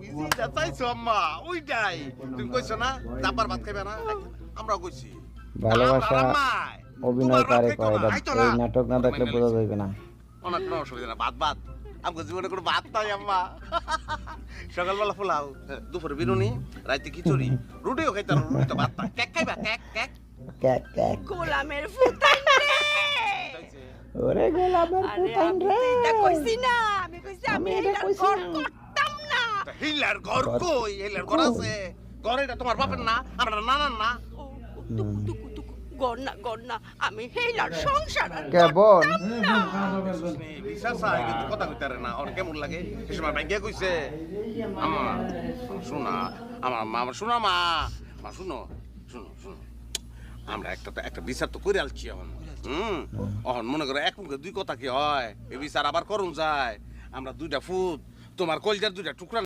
বিজিটা চাইছো আম্মা ওইটাই তুমি কইছো না? জাপার ভাত খাইবে না? আমরা কইছি। ভালোবাসা অভিনয় কারে কয় খাইতো না, এটা খাইতো না। এই নাটক না দেখলে বোঝা যাবে না। অনেক কোনো অসুবিধা না ভাত ভাত। আমাকে জীবনে কোনো ভাত নাই আম্মা। সকালবেলা পোলাও দুপুরে বিরুনি রাইতে খিচুড়ি। রুটিও খাইতে রুটি তো ভাত নাই। কেক খাইবা? Cake cake. ক্যাক ক্যাক গোলামের ফুটাই রে। ওরে গোলামের আমি রে। এটা কইছি না। আমি কইছি আমি এটা কইছি ঘর না। করতাম না তা হিলার ঘর কই? হিলার ঘর আছে। ঘর এটা তোমার বাপের না আমরা না ও, টুকু টুকু টুকু গন্না গন্না আমি হেলার সংসার আর বিশ্বাস হয় কিন্তু কথা কইতে না। ওর কেমন লাগে। সে সময় ব্যাংকে কইছে আমার শোনা আমার মা আমার শোনা মা। মা শুনো শুনো শুনো। আমরা একটা তো একটা বিচার তো করে আলছি এখন। হুম? অহন মনে করো এক মুখে দুই কথা কি হয়? এই বিচার আবার করুন যায়। আমরা দুইটা ফুট তোমার কলজার দুইটা টুকরা